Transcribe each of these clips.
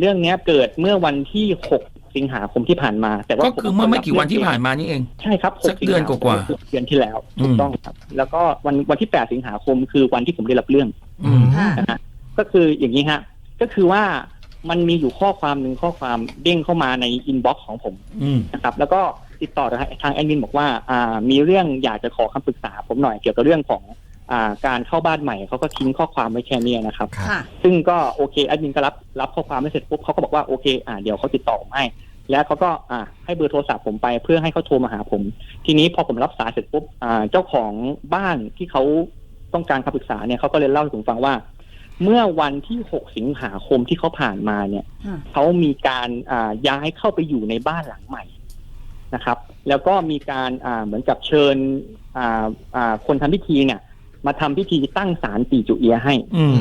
เรื่องเนี้ยเกิดเมื่อวันที่ 6 สิงหาคมที่ผ่านมา แต่ว่าก็คือเมื่อไม่กี่วันที่ผ่านมามานี่เอง ใช่ครับสักเดือนกว่าๆสิงหคมเดือนที่แล้วอืมถูกต้องครับ แล้วก็วันวันที่ 8 สิงหาคมคือวันที่ผมได้รับเรื่องอืมค่ะนะฮะก็คืออย่างนี้ฮะก็คือว่ามันมีอยู่ข้อความหนึ่งข้อความเด้งเข้ามาในอินบ็อกซ์ของผมอืมนะครับ แล้วก็ติดต่อทางแอดมินบอกว่าอ่ามีเรื่องอยากจะขอคำปรึกษาผมหน่อยเกี่ยวกับเรื่องของอ่า การเข้าบ้านใหม่เขาก็ทิ้งข้อความไว้แค่เนี้ยนะครับ ค่ะ ซึ่งก็โอเคแอดมินก็รับรับข้อความไม่เสร็จปุ๊บเขาก็บอกว่าโอเคอ่าเดี๋ยวเขาติดต่อผมให้ แล้วเขาก็อ่าให้เบอร์โทรศัพท์ผมไปเพื่อให้เขาโทรมาหาผม ทีนี้พอผมรับสายเสร็จปุ๊บอ่าเจ้าของบ้านที่เขาต้องการคำปรึกษาเนี่ยเขาก็เลยเล่าให้ผมฟังว่า เมื่อวันที่ 6 สิงหาคมที่เขาผ่านมาเนี่ยค่ะ เขามีการอ่าย้ายเข้าไปอยู่ในบ้านหลังใหม่นะครับ แล้วก็มีการอ่าเหมือนกับเชิญอ่าอ่าคนทำพิธีเนี่ย มาทำพิธีตั้งศาลปีจุเอียะให้ อืม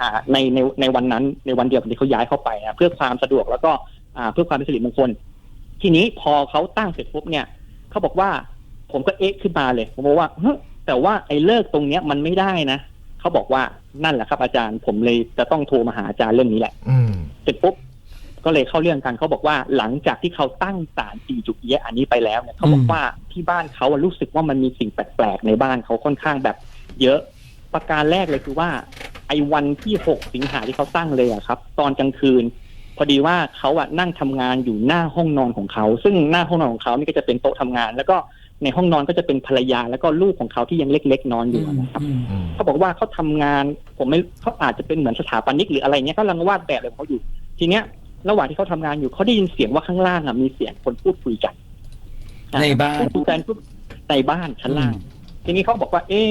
อ่าในในในวันนั้นในวันเดียวกับที่เขาย้ายเข้าไปนะเพื่อความสะดวกแล้วก็อ่าเพื่อความเป็นสิริมงคล ทีนี้พอเขาตั้งเสร็จปุ๊บเนี่ยเขาบอกว่าผมก็เอ๊ะขึ้นมาเลย ผมบอกว่าเฮ้ยแต่ว่าไอ้เลิกตรงเนี้ยมันไม่ได้นะเขาบอกว่านั่นแหละครับอาจารย์ผมเลยจะต้องโทรมาหาอาจารย์เรื่องนี้แหละ อืมเสร็จปุ๊บก็เลยเข้าเรื่องกันเขาบอกว่าหลังจากที่เขาตั้งศาลปีจุเอียะอันนี้ไปแล้วเนี่ยเขาบอกว่าที่บ้านเขาอะรู้สึกว่ามันมีสิ่งแปลกๆในบ้านเขาค่อนข้างแบบ เยอะประการแรกเลยคือว่า ไอ้วันที่หกสิงหาที่เขาตั้งเลยอะครับ ตอนกลางคืน พอดีว่าเขาอะนั่งทำงานอยู่หน้าห้องนอนของเขา ซึ่งหน้าห้องนอนของเขานี่ก็จะเป็นโต๊ะทำงาน แล้วก็ในห้องนอนก็จะเป็นภรรยาแล้วก็ลูกของเขาที่ยังเล็ก ๆ นอนอยู่นะครับอืมอืมเขาบอกว่าเขาทำงานผมไม่เขาอาจจะเป็นเหมือนสถาปนิกหรืออะไรเงี้ยเขากำลังวาดแบบอะไรของเขาอยู่ ทีเนี้ย ระหว่างที่เขาทำงานอยู่เขาได้ยินเสียงว่าข้างล่างอะมีเสียงคนพูดคุยกันในบ้านพูดคุยกันปุ๊บในบ้านชั้นล่าง ทีนี้เขาบอกว่า เอ๊ะ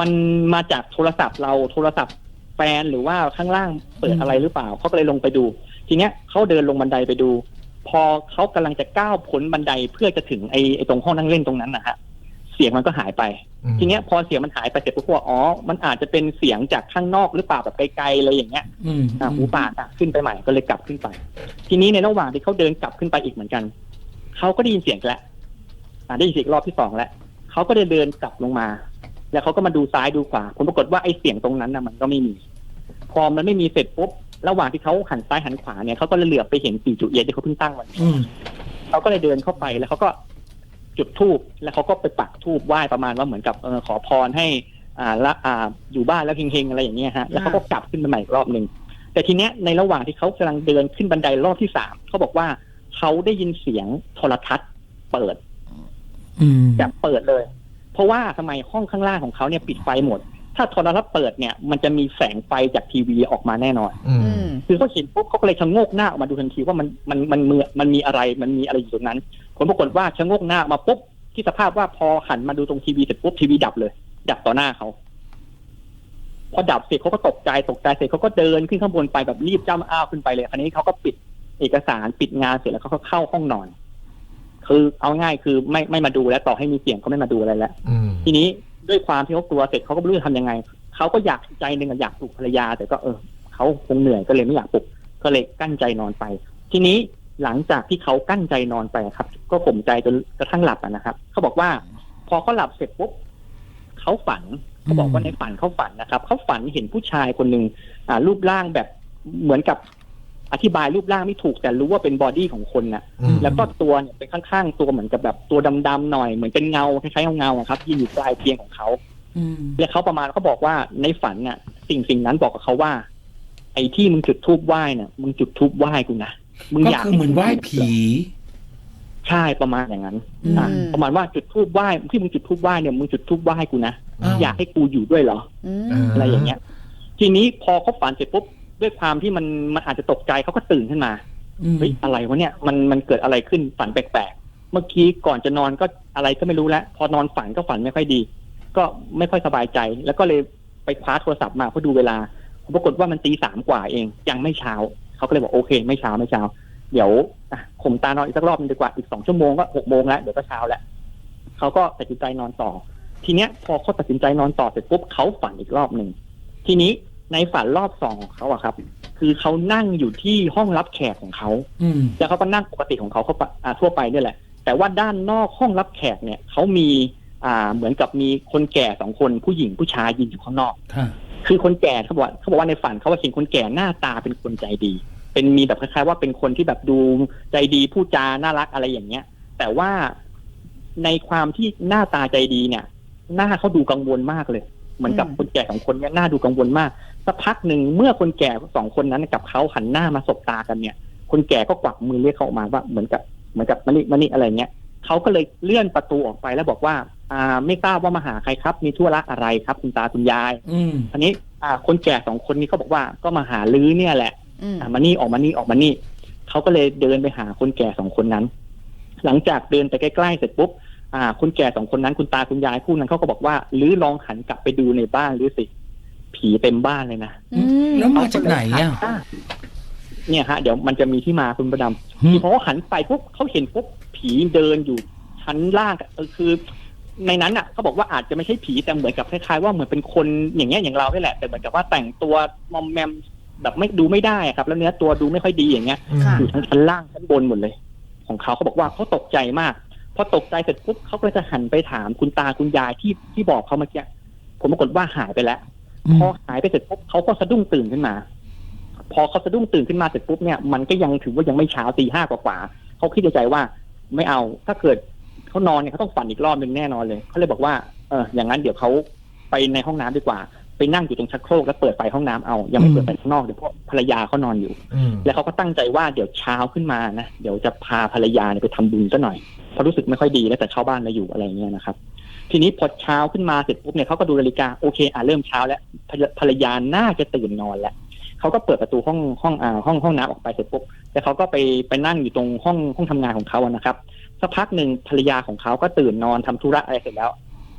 มันมาจากโทรศัพท์เราโทรศัพท์แฟนหรือว่าข้างล่างเปิดอะไรหรือเปล่าเขาก็เลยลงไปดู ทีเนี้ยเขาเดินลงบันไดไปดู พอเขากำลังจะก้าวพ้นบันไดเพื่อจะถึงไอ้ไอ้ตรงห้องนั่งเล่นตรงนั้นนะฮะเสียงมันก็หายไปอืมทีเนี้ยพอเสียงมันหายไปเสร็จปุ๊บก็ว่าอ๋อ มันอาจจะเป็นเสียงจากข้างนอกหรือเปล่าแบบไกลๆอะไรอย่างเงี้ยอืมอะหูปากอะขึ้นไปใหม่ก็เลยกลับขึ้นไป ทีนี้ในระหว่างที่เขาเดินกลับขึ้นไปอีกเหมือนกันเขาก็ได้ยินเสียงอีกแล้วอะได้ยินเสียงรอบที่สองแล้วเขาก็เดินเดินกลับลงมา แล้วเขาก็มาดูซ้ายดูขวาผลปรากฏว่าไอ้เสียงตรงนั้นน่ะมันก็ไม่มี พอมันไม่มีเสร็จปุ๊บระหว่างที่เขาหันซ้ายหันขวาเนี่ยเขาก็เลยเหลือบไปเห็นปีจุเอียะที่เขาเพิ่งตั้งวันอืมเขาก็เลยเดินเข้าไปแล้วเขาก็จุดธูปแล้วเขาก็ไปปักธูปไหว้ประมาณว่าเหมือนกับเออขอพรให้ อ่าละอ่าอยู่บ้านแล้วเฮงๆอะไรอย่างเงี้ยฮะแล้วเขาก็กลับขึ้นไปใหม่อีกรอบหนึ่งแต่ทีเนี้ยในระหว่างที่เขากำลังเดินขึ้นบันไดรอบที่สามเขาบอกว่าเขาได้ยินเสียงโทรทัศน์เปิดอืมแบบเปิดเลย เพราะว่าทำไมห้องข้างล่างของเขาเนี่ยปิดไฟหมด ถ้าโทรทัศน์เปิดเนี่ยมันจะมีแสงไฟจากทีวีออกมาแน่นอนอือืมมคือเขาเห็นปุ๊บเขาก็เลยชะโงกหน้าออกมาดูทันทีว่ามันมันมันมือมันมีอะไรมันมีอะไรอยู่ตรงนั้น ผลปรากฏว่าชะโงกหน้าออกมาปุ๊บที่สภาพว่าพอหันมาดูตรงทีวีเสร็จปุ๊บทีวีดับเลย ดับต่อหน้าเขาพอดับเสร็จเขาก็ตกใจตกใจเสร็จเขาก็เดินขึ้นข้างบนไปแบบรีบจ้ำอ้าวขึ้นไปเลยคราวนี้เขาก็ปิดเอกสารปิดงานเสร็จแล้วเขาก็เข้าห้องนอน คือเอาง่ายคือไม่ไม่มาดูแล้วต่อให้มีเสียงเขาไม่มาดูอะไรแล้วอืมทีนี้ด้วยความที่เขากลัวเสร็จเขาก็ไม่รู้จะทำยังไงเขาก็อยากใจหนึ่งอะอยากปลุกภรรยา แต่ก็เออเขาคงเหนื่อยก็เลยไม่อยากปลุกก็เลยกั้นใจนอนไป ทีนี้หลังจากที่เขากั้นใจนอนไปครับ ก็ข่มใจจนกระทั่งหลับอะนะครับเขาบอกว่า พอเขาหลับเสร็จปุ๊บเขาฝันเขาบอกว่าในฝันเขาฝันนะครับเขาฝันเห็นผู้ชายคนหนึ่งอ่ารูปร่างแบบเหมือนกับ อธิบายรูปร่างไม่ถูกแต่รู้ว่าเป็นบอดี้ของคนน่ะ อืม แล้วก็ตัวเนี่ยเป็นข้างๆตัวเหมือนกับแบบตัวดำๆหน่อยเหมือนเป็นเงาคล้ายๆเงาๆอะครับยืนอยู่ปลายเตียงของเขา อืมแล้วเขาประมาณเขาบอกว่าในฝันน่ะ สิ่งสิ่งนั้นบอกกับเขาว่า ไอ้ที่มึงจุดทูบไหว้น่ะมึงจุดทูบไหว้กูนะมึงก็อยากคือเหมือนไหว้ผี ใช่ประมาณอย่างนั้นอืมอะประมาณว่าจุดทูบไหว้ที่มึงจุดทูบไหว้เนี่ยมึงจุดทูบไหว้กูนะอ้าว อยากให้กูอยู่ด้วยเหรอ อืม อะไรอย่างเงี้ย ทีนี้พอเขาฝันเสร็จปุ๊บ ด้วยความที่มันมันอาจจะตกใจเขาก็ตื่นขึ้นมาอืมเฮ้ยอะไรวะเนี่ยมันมันเกิดอะไรขึ้นฝันแปลกๆเมื่อกี้ก่อนจะนอนก็อะไรก็ไม่รู้แล้ว พอนอนฝันก็ฝันไม่ค่อยดี ก็ไม่ค่อยสบายใจ แล้วก็เลยไปคว้าโทรศัพท์มาเพื่อดูเวลาปรากฏว่ามันตีสามกว่าเอง ยังไม่เช้าเขาก็เลยบอกโอเค ไม่เช้าไม่เช้า เดี๋ยวอะข่มตานอนอีกสักรอบนึงดีกว่าอีกสองชั่วโมงก็หกโมงแล้วเดี๋ยวก็เช้าแล้วเขาก็ตัดสินใจนอนต่อ ทีเนี้ยพอเขาตัดสินใจนอนต่อเสร็จปุ๊บเขาฝันอีกรอบหนึ่งทีนี้ ในฝันรอบสองของเขาอะครับ คือเขานั่งอยู่ที่ห้องรับแขกของเขาอืม แล้วเขาก็นั่งปกติของเขาเขาปะอ่าทั่วไปเนี่ยแหละ แต่ว่าด้านนอกห้องรับแขกเนี่ยเขามีอ่าเหมือนกับมีคนแก่สองคนผู้หญิงผู้ชายยืนอยู่ข้างนอก ค่ะ คือคนแก่เขาบอกว่าเขาบอกว่าในฝันเขาว่าเห็นคนแก่หน้าตาเป็นคนใจดี เป็นมีแบบคล้ายๆว่าเป็นคนที่แบบดูใจดีพูดจาน่ารักอะไรอย่างเงี้ย แต่ว่าในความที่หน้าตาใจดีเนี่ย หน้าเขาดูกังวลมากเลย เหมือนกับอืมคนแก่สองคนเนี่ยหน้าดูกังวลมากสักพักหนึ่งเมื่อคนแก่สองคนนั้นกับเขาหันหน้ามาสบตากันเนี่ย คนแก่ก็กวักมือเรียกเขาออกมาว่าเหมือนกับเหมือนกับมานี่มานี่อะไรเงี้ยเขาก็เลยเลื่อนประตูออกไปแล้วบอกว่า อ่า ไม่ทราบว่ามาหาใครครับ มีธุระอะไรครับ คุณตาคุณยาย อืมอันนี้อ่า คนแก่สองคนนี้เขาบอกว่าก็มาหาลื้อเนี่ยแหละอืมอะมานี่ออกมานี่ออกมานี่เขาก็เลยเดินไปหาคนแก่สองคนนั้น หลังจากเดินไปใกล้ๆเสร็จปุ๊บ อ่าคนแก่สองคนนั้นคุณตาคุณยายคู่นั้นเขาก็บอกว่าหรือลองหันกลับไปดูในบ้านหรือสิ ผีเต็มบ้านเลยนะอืมแล้วมาจากไหนอะอะเนี่ยฮะ เดี๋ยวมันจะมีที่มาคุณประดำอืมพอเขาหันไปปุ๊บเขาเห็นปุ๊บผีเดินอยู่ชั้นล่างเออคือในนั้นอะเขาบอกว่าอาจจะไม่ใช่ผีแต่เหมือนกับคล้ายๆว่าเหมือนเป็นคนอย่างเงี้ยอย่างเรานี่แหละ แต่เหมือนกับว่าแต่งตัวมอมแมมแบบไม่ดูไม่ได้อะครับ แล้วเนื้อตัวดูไม่ค่อยดีอย่างเงี้ยค่ะอยู่ทั้งชั้นล่างชั้นบนหมดเลย ของเขาเขาบอกว่าเขาตกใจมาก พอตกใจเสร็จปุ๊บเขาก็จะหันไปถามคุณตาคุณยายที่ที่บอกเขาเมื่อกี้ผมปรากฏว่าหายไปแล้วอืมพอหายไปเสร็จปุ๊บเขาก็สะดุ้งตื่นขึ้นมา พอเขาสะดุ้งตื่นขึ้นมาเสร็จปุ๊บเนี่ยมันก็ยังถือว่ายังไม่เช้าตีห้ากว่าๆเขาคิดในใจว่าไม่เอา ถ้าเกิดเขานอนเนี่ยเขาต้องฝันอีกรอบหนึ่งแน่นอนเลยเขาเลยบอกว่าเอออย่างนั้นเดี๋ยวเขาไปในห้องน้ำดีกว่า ไปนั่งอยู่ตรงชักโครกแล้วเปิดไฟห้องน้ำเอา ยังไม่เปิดไฟข้างนอกเดี๋ยวเพราะภรรยาเขานอนอยู่อืมแล้วเขาก็ตั้งใจว่าเดี๋ยวเช้าขึ้นมานะเดี๋ยวจะพาภรรยาเนี่ยไปทำบุญซะหน่อย เพราะรู้สึกไม่ค่อยดีแล้วแต่เข้าบ้านมาอยู่อะไรเงี้ยนะครับ ทีนี้พอเช้าขึ้นมาเสร็จปุ๊บเนี่ยเขาก็ดูนาฬิกาโอเคอะเริ่มเช้าแล้วภรรภรรยาน่าจะตื่นนอนแล้วเขาก็เปิดประตูห้องห้องอ่าห้องห้องน้ำออกไปเสร็จปุ๊บแล้วเขาก็ไปไปนั่งอยู่ตรงห้องห้องทำงานของเขาอะนะครับสักพักหนึ่งภรรยาของเขาก็ตื่นนอนทำธุระอะไรเสร็จแล้ว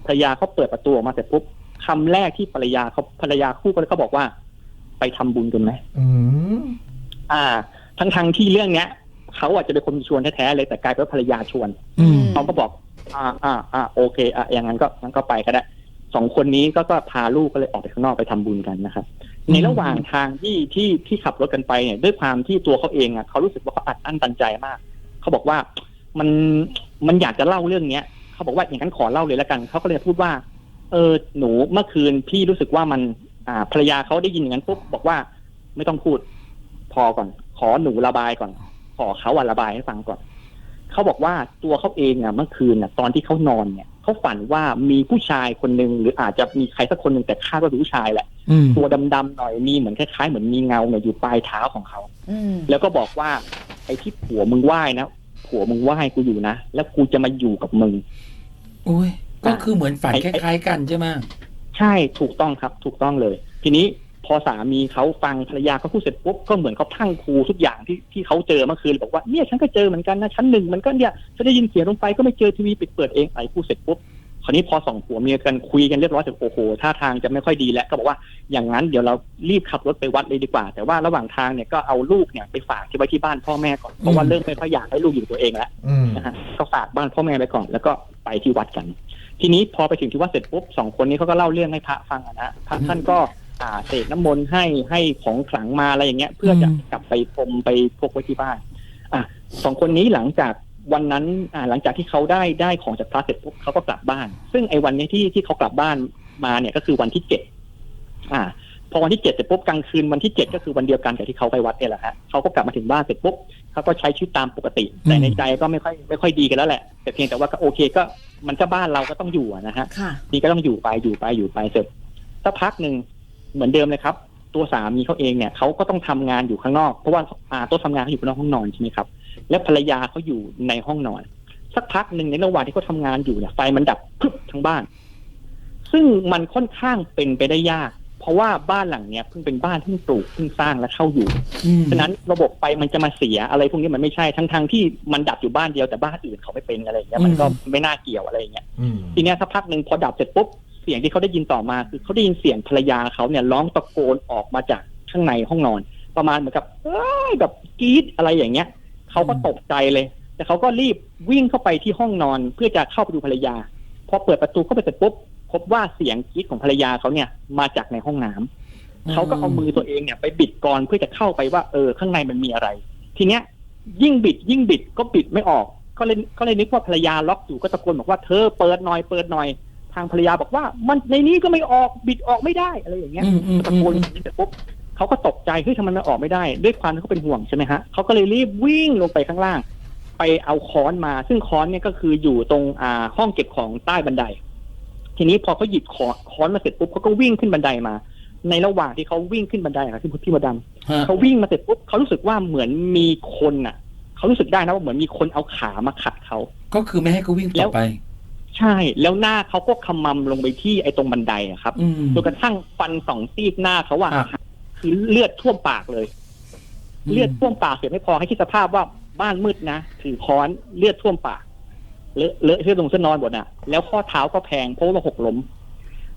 ภรรยาเขาเปิดประตูออกมาเสร็จปุ๊บคำแรกที่ภรรยาเขาภรรยาคู่กันเขาบอกว่า ไปทำบุญกันไหมอืมอ่า ทั้งทงๆที่เรื่องเนี้ย เขาอาจจะเป็นคนชวนแท้ๆเลยแต่กลายเป็นว่าภรรยาชวนอืมเขาก็บอก อ่าอ่าอ่าโอเคอะอย่างนั้นก็งั้นก็ไปก็ได้สองคนนี้ก็ก็พาลูกก็เลยออกไปข้างนอกไปทำบุญกันนะครับ ในระหว่างทางที่ที่ที่ขับรถกันไปเนี่ยด้วยความที่ตัวเขาเองอะเขารู้สึกว่าเขาอัดอั้นตันใจมาก เขาบอกว่ามันมันอยากจะเล่าเรื่องเนี้ยเขาบอกว่าอย่างนั้นขอเล่าเลยแล้วกันเขาก็เลยพูดว่า เออหนูเมื่อคืนพี่รู้สึกว่ามัน อ่าภรรยาเขาได้ยินอย่างนั้นปุ๊บบอกว่า ไม่ต้องพูดพอก่อน ขอหนูระบายก่อนข อเขาอะระบายให้ฟังก่อนเขาบอกว่าตัวเขาเองอะเมื่อคืนอะตอนที่เขานอนเนี่ยเขาฝันว่ามีผู้ชายคนหนึ่งหรืออาจจะมีใครสักคนหนึ่งแต่คาดว่าเป็นผู้ชายแหละอืมตัวดำๆหน่อยมีเหมือนคล้ายๆเหมือนมีเงาเนี่ยอยู่ปลายเท้าของเขาอืมแล้วก็บอกว่า ไอ้ที่ผัวมึงไหว้นะผัวมึงไหว้กูอยู่นะแล้วกูจะมาอยู่กับมึงโอ้ยก็คือเหมือนฝันไอ้คไอ้ล้ายๆกันใช่ไหมใช่ถูกต้องครับ ถูกต้องเลย ทีนี้ พอสามีเขาฟังภรรยาเขาพูดเสร็จปุ๊บก็เหมือนเขาพรังครูทุกอย่างที่ที่เขาเจอเมื่อคืนบอกว่าเนี่ยฉันก็เจอเหมือนกันนะชั้นหนึ่งมันก็เนี่ยฉันได้ยินเสียงลงไปก็ไม่เจอทีวีปิดเปิดเองไอ้พูดเสร็จปุ๊บคราวนี้พอสองผัวเมียกันคุยกันเรียบร้อยเสร็จโอ้โหท่าทางจะไม่ค่อยดีแล้วก็บอกว่าอย่างนั้นเดี๋ยวเรารีบขับรถไปวัดเลยดีกว่า แต่ว่าระหว่างทางเนี่ยก็เอาลูกเนี่ยไปฝากที่ไว้ที่บ้านพ่อแม่ก่อนเพราะว่าเริ่มไม่ค่อยอยากให้ลูกอยู่ตัวเองแล้วอืมนะฮะก็ฝากบ้านพ่อแม่ไปก่อน แล้วก็ไปที่วัดกัน ทีนี้พอไปถึงที่วัดเสร็จปุ๊บสองคนนี้เขาก็เล่าเรื่องให้พระฟังอะนะพระท่านก็ อ่าเสกน้ำมนต์ให้ให้ของขลังมาอะไรอย่างเงี้ย เพื่อจะกลับไปพรมไปพกไว้ที่บ้าน อะสองคนนี้หลังจากวันนั้นอ่าหลังจากที่เขาได้ได้ของจากพระเสร็จปุ๊บเขาก็กลับบ้าน ซึ่งไอ้วันนี้ที่ที่เขากลับบ้านมาเนี่ยก็คือวันที่เจ็ดอ่า พอวันที่เจ็ดเสร็จปุ๊บกลางคืนวันที่เจ็ดก็คือวันเดียวกันกับที่เขาไปวัดเนี่ยแหละฮะเขาก็กลับมาถึงบ้านเสร็จปุ๊บเขาก็ใช้ชีวิตตามปกติ แต่ในใจก็ไม่ค่อยไม่ค่อยดีกันแล้วแหละ แต่เพียงแต่ว่าก็โอเคก็มันก็บ้านเราก็ต้องอยู่อะนะฮะค่ะ นี่ก็ต้องอยู่ไปอยู่ไปอยู่ไปเสร็จสักพักหนึ่ง เหมือนเดิมเลยครับ ตัวสามีเขาเองเนี่ยเขาก็ต้องทำงานอยู่ข้างนอก เพราะว่าอ่าโต๊ะทำงานเขาอยู่ข้างนอกห้องนอนใช่ไหมครับ และภรรยาเขาอยู่ในห้องนอน สักพักหนึ่งในระหว่างที่เขาทำงานอยู่เนี่ยไฟมันดับพรึบทั้งบ้าน ซึ่งมันค่อนข้างเป็นไปได้ยาก เพราะว่าบ้านหลังเนี้ยเพิ่งเป็นบ้านที่ปลูกเพิ่งสร้างและเข้าอยู่อืมฉะนั้นระบบไฟมันจะมาเสียอะไรพวกนี้มันไม่ใช่ทั้งทงๆที่มันดับอยู่บ้านเดียวแต่บ้านอื่นเขาไม่เป็นอะไรอย่างเงี้ยมันก็ไม่น่าเกี่ยวอะไรอย่างเงี้ยอืมทีเนี้ยสักพักหนึ่งพอดับเสร็จปุ๊บ เสียงที่เขาได้ยินต่อมาคือเขาได้ยินเสียงภรรยาเขาเนี่ยร้องตะโกนออกมาจากข้างในห้องนอน ประมาณเหมือนกับเอ้ยแบบกรี๊ดอะไรอย่างเงี้ยเขาก็ตกใจเลย แต่เขาก็รีบวิ่งเข้าไปที่ห้องนอนเพื่อจะเข้าไปดูภรรยาพอเปิดประตูเข้าไปเสร็จปุ๊บพบว่าเสียงกรี๊ดของภรรยาเขาเนี่ยมาจากในห้องน้ำเขาก็เอามือตัวเองเนี่ยไปบิดกรเพื่อจะเข้าไปว่าเออข้างในมันมีอะไร ทีเนี้ย ยิ่งบิดยิ่งบิดก็บิดไม่ออก ก็เลยก็เลยนึกว่าภรรยาล็อกอยู่ก็ตะโกนบอกว่าเธอเปิดหน่อยเปิดหน่อย ทางภรรยาบอกว่า มันในนี้ก็ไม่ออกบิดออกไม่ได้อะไรอย่างเงี้ยอืมอืมตะอืมโกนอือมย่างนี้เสร็จปุ๊บเขาก็ตกใจเฮ้ยทำไมมันออกไม่ได้ ด้วยความที่เขาเป็นห่วงใช่ไหมฮะเขาก็เลยรีบวิ่งลงไปข้างล่าง ไปเอาค้อนมา ซึ่งค้อนเนี่ยก็คืออยู่ตรงอ่าห้องเก็บของใต้บันได ทีนี้พอเขาหยิบค้อนค้อนมาเสร็จปุ๊บเขาก็วิ่งขึ้นบันไดมา ในระหว่างที่เขาวิ่งขึ้นบันไดอะครับที่พี่มดดำฮะเขาวิ่งมาเสร็จปุ๊บเขารู้สึกว่าเหมือนมีคนอะเขารู้สึกได้นะว่าเหมือนมีคนเอาขามาขัดเขาก็คือไม่ให้เขาวิ่งต่อไป ใช่ แล้วหน้าเขาก็ขมำลงไปที่ไอ้ตรงบันไดอะครับอืม จนกระทั่งฟันสองซีกหน้าเขาอะครับ คือเลือดท่วมปากเลย เลือดท่วมปากเสร็จไม่พอให้คิดสภาพว่าบ้านมืดนะถือค้อนเลือดท่วมปากเลอะเลอะเสื้อตรงเสื้อนอนหมดอะ แล้วข้อเท้าก็แพงเพราะว่าหกล้ม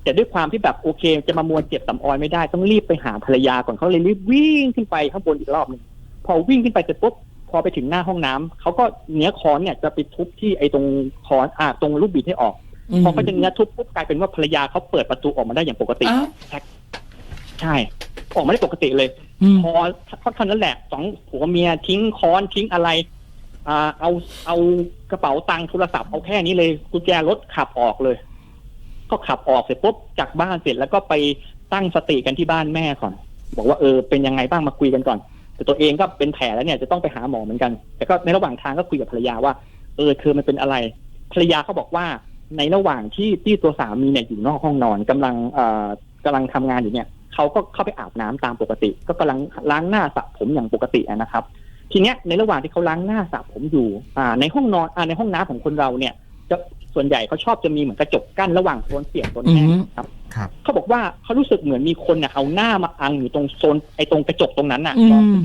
แต่ด้วยความที่แบบโอเค จะมามวนเจ็บสำออยไม่ได้ต้องรีบไปหาภรรยาก่อนเขาเลยรีบวิ่งขึ้นไปข้างบนอีกรอบหนึงพอวิ่งขึ้นไปเสร็จปุ๊บพ อไปถึงหน้าห้องน้ำเขาก็เนื้อค้อนเนี่ยจะไปทุบที่ไอ้ตรงค้อนอ่าตรงลูกบิดให้ออกมพอเขาจะเนื้อทุบปุ๊บกลายเป็นว่าภรรยาเขาเปิดประตูออกมาได้อย่างปกติอ้าวใช่ออกมาได้ปกติเลยอืมพอเท่านั้นแหละสองผัวเมียทิ้งค้อนทิ้งอะไรอ่าเอาเอากระเป๋าตังค์โทรศัพท์เอาแค่นี้เลยกุญแจรถขับออกเลย ก็ขับออกเสร็จปุ๊บจากบ้านเสร็จแล้วก็ไปตั้งสติกันที่บ้านแม่ก่อน บอกว่าเออเป็นยังไงบ้างมาคุยกันก่อน แต่ตัวเองก็เป็นแผลแล้วเนี่ยจะต้องไปหาหมอเหมือนกัน แต่ก็ในระหว่างทางก็คุยกับภรรยาว่า เออเธอมันเป็นอะไร ภรรยาเขาบอกว่าในระหว่างที่ที่ตัวสามีเนี่ยอยู่นอกห้องนอนกำลังเอ่อกำลังทำงานอยู่เนี่ยเขาก็เข้าไปอาบน้ำตามปกติ ก็กำลังล้างหน้าสระผมอย่างปกตินะครับ ทีเนี้ยในระหว่างที่เขาล้างหน้าสระผมอยู่อ่าในห้องนอนอ่าในห้องน้ำของคนเราเนี่ยจะ ส่วนใหญ่เขาชอบจะมีเหมือนกระจกกั้นระหว่างโซนเปียกโซนแห้งอืมครับครับเขาบอกว่าเขารู้สึกเหมือนมีคนเนี่ยเอาหน้ามาอังอยู่ตรงโซนไอ้ตรงกระจกตรงนั้นน่ะอืม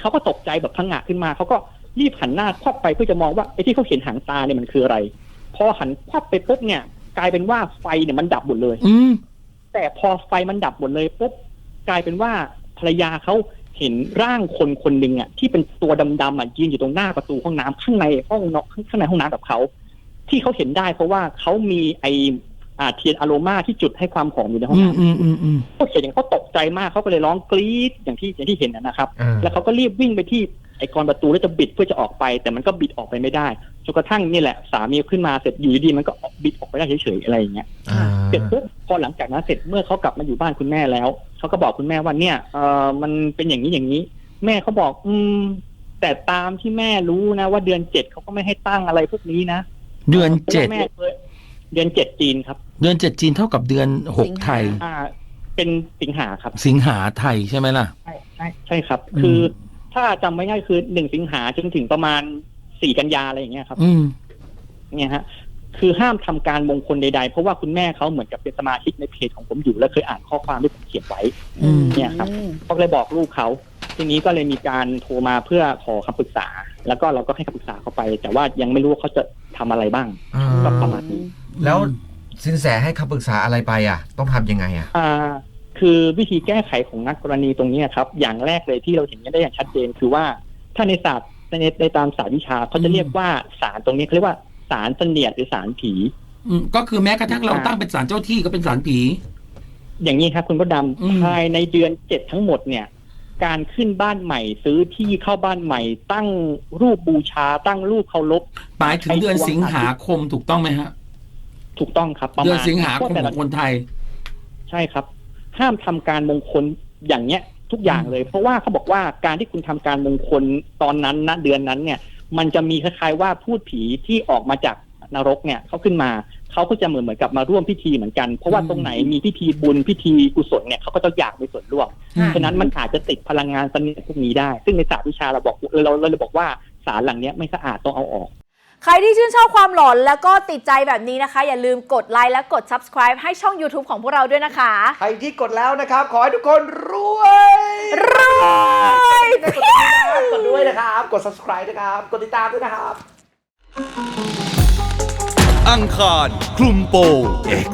เขาก็ตกใจแบบพังงะขึ้นมาเขาก็รีบหันหน้าควับไปเพื่อจะมองว่าไอ้ที่เขาเห็นหางตาเนี่ยมันคืออะไร พอหันควับไปปุ๊บเนี่ย กลายเป็นว่าไฟเนี่ยมันดับหมดเลย อืมแต่พอไฟมันดับหมดเลยปุ๊บกลายเป็นว่าภรรยาเขาเห็นร่างคนคนหนึ่งอะที่เป็นตัวดำๆอะยืนอยู่ตรงหน้าประตูห้องน้ำข้างในห้องนอนข้างในห้องน้ำกับเขา ที่เขาเห็นได้เพราะว่าเขามีไออ่าเทียนอโรมาที่จุดให้ความหอมอยู่ในห้องอืมน้ำอืมอืมอืมเขาเห็นอย่างเขาตกใจมากเขาก็เลยร้องกรี๊ดอย่างที่อย่างที่เห็นนะนะครับอ่าแล้วเขาก็รีบวิ่งไปที่ไอ้กรประตูแล้วจะบิดเพื่อจะออกไป แต่มันก็บิดออกไปไม่ได้จนกระทั่งนี่แหละสามีขึ้นมาเสร็จอยู่ดีๆมันก็ออกบิดออกไปได้เฉยๆอะไรอย่างเงี้ยอ่าเสร็จปุ๊บพอหลังจากนั้นเสร็จเมื่อเขากลับมาอยู่บ้านคุณแม่แล้วเขาก็บอกคุณแม่ว่าเนี่ยเออมันเป็นอย่างนี้อย่างนี้ แม่เขาบอก อืม แต่ตามที่แม่รู้นะ ว่าเดือนเจ็ดเขาก็ไม่ให้ตั้งอะไรพวกนี้นะ เดือนเจ็ดพราะว่าแม่เคยเดือนเจ็ดจีนครับ เดือนเจ็ดจีนเท่ากับเดือนหกไทย อ่า เป็นสิงหาครับ สิงหาไทยใช่ไหมล่ะ ใช่ใช่ใช่ครับ อืม คือถ้าจำไม่ง่ายคือหนึ่งสิงหาจนถึงประมาณสี่กันยาอะไรอย่างเงี้ยครับอืม เนี่ยฮะ คือห้ามทำการมงคลใดๆ เพราะว่าคุณแม่เขาเหมือนกับเป็นสมาชิกในเพจของผมอยู่ และเคยอ่านข้อความที่ผมเขียนไว้ อืม เนี่ยครับเขาก็เลยบอกลูกเขาทีนี้ก็เลยมีการโทรมาเพื่อขอคำปรึกษา แล้วก็เราก็ให้คำปรึกษาเขาไป แต่ว่ายังไม่รู้ว่าเขาจะ ทำอะไรบ้างอ่าก็ประมาณนี้ แล้วสินแสให้คำปรึกษาอะไรไปอะ ต้องทำยังไงอะ อ่า คือวิธีแก้ไขของนักกรณีตรงเนี้ยครับ อย่างแรกเลยที่เราเห็นกันได้อย่างชัดเจนคือว่าถ้าในศาสตร์ในในตามศาสตร์วิชาเขาจะเรียกว่าสารตรงนี้เขาเรียกว่าสารเสนียดหรือสารผี อืมก็คือแม้กระทั่งเราอ่าตั้งเป็นศาลเจ้าที่ก็เป็นศาลผี อย่างนี้ครับคุณพระดอืมำภายในเดือนเจ็ดทั้งหมดเนี่ย การขึ้นบ้านใหม่ ซื้อที่เข้าบ้านใหม่ ตั้งรูปบูชา ตั้งรูปเคารพหมายถึงเดือนสิงหาคมถูกต้องไหมฮะ ถูกต้องครับประเดือมานณสิงหาคมแต่ขละองคนไทย ใช่ครับ ห้ามทำการมงคลอย่างเนี้ยทุกอย่างเลย เพราะว่าเขาบอกว่าการที่คุณทำการมงคลตอนนั้นนะเดือนนั้นเนี่ย มันจะมีคล้ายๆว่าพูดผีที่ออกมาจากนรกเนี่ยเขาขึ้นมา เขาก็จะเหมือนเหมือนกับมาร่วมพิธีเหมือนกัน เพราะว่าอืมตรงไหนมีพิธีบุญพิธีกุศลเนี่ยเขาก็จะอยากมีส่วนร่วมอืมฉะนั้นมันอาจจะติดพลังงานเสน่ห์พวกนี้ได้ ซึ่งในศาสตร์วิชาเราบอกเราเราเลยบอกว่าสารหลังเนี้ยไม่สะอาดต้องเอาออก ใครที่ชื่นชอบความหลอนแล้วก็ติดใจแบบนี้นะคะ อย่าลืมกดไลค์และกด subscribe ให้ช่อง YouTube ของพวกเราด้วยนะคะ ใครที่กดแล้วนะครับ ขอให้ทุกคนรวยรวยกดติดตามกดด้วยนะครับ กด subscribe นะครับ กดติดตามด้วยนะครับ อังคารคลุมโปง X